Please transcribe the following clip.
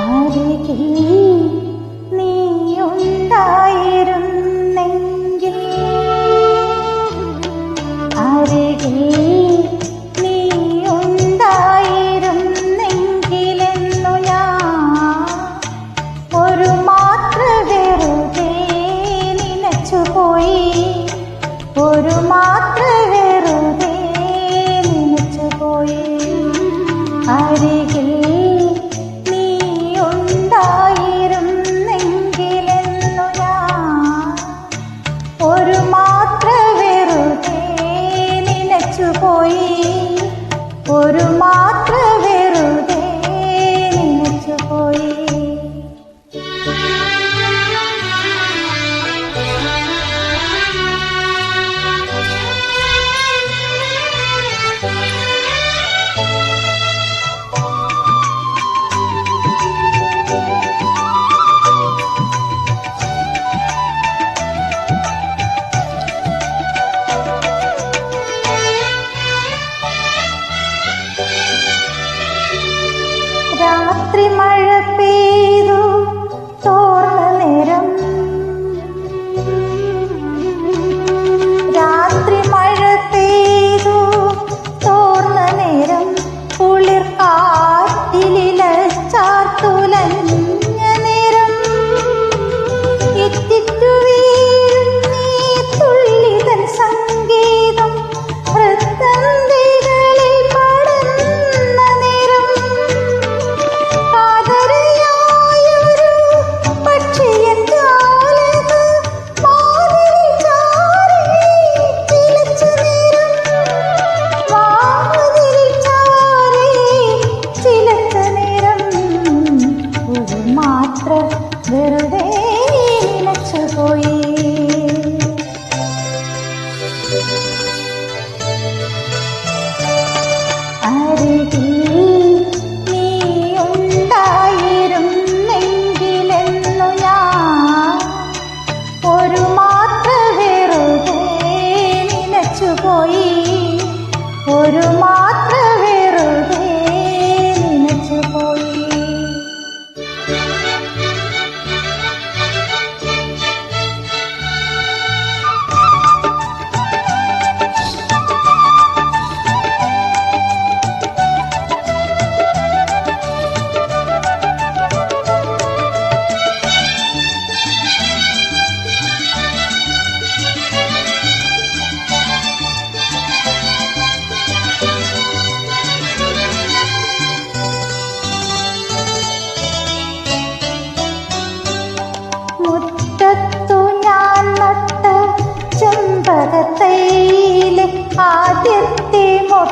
അരികിൽ വെറുതെ നിലച്ചുപോയി ഒരു അരികിൽ പോയി. ഒരു മാ ติดตีหมด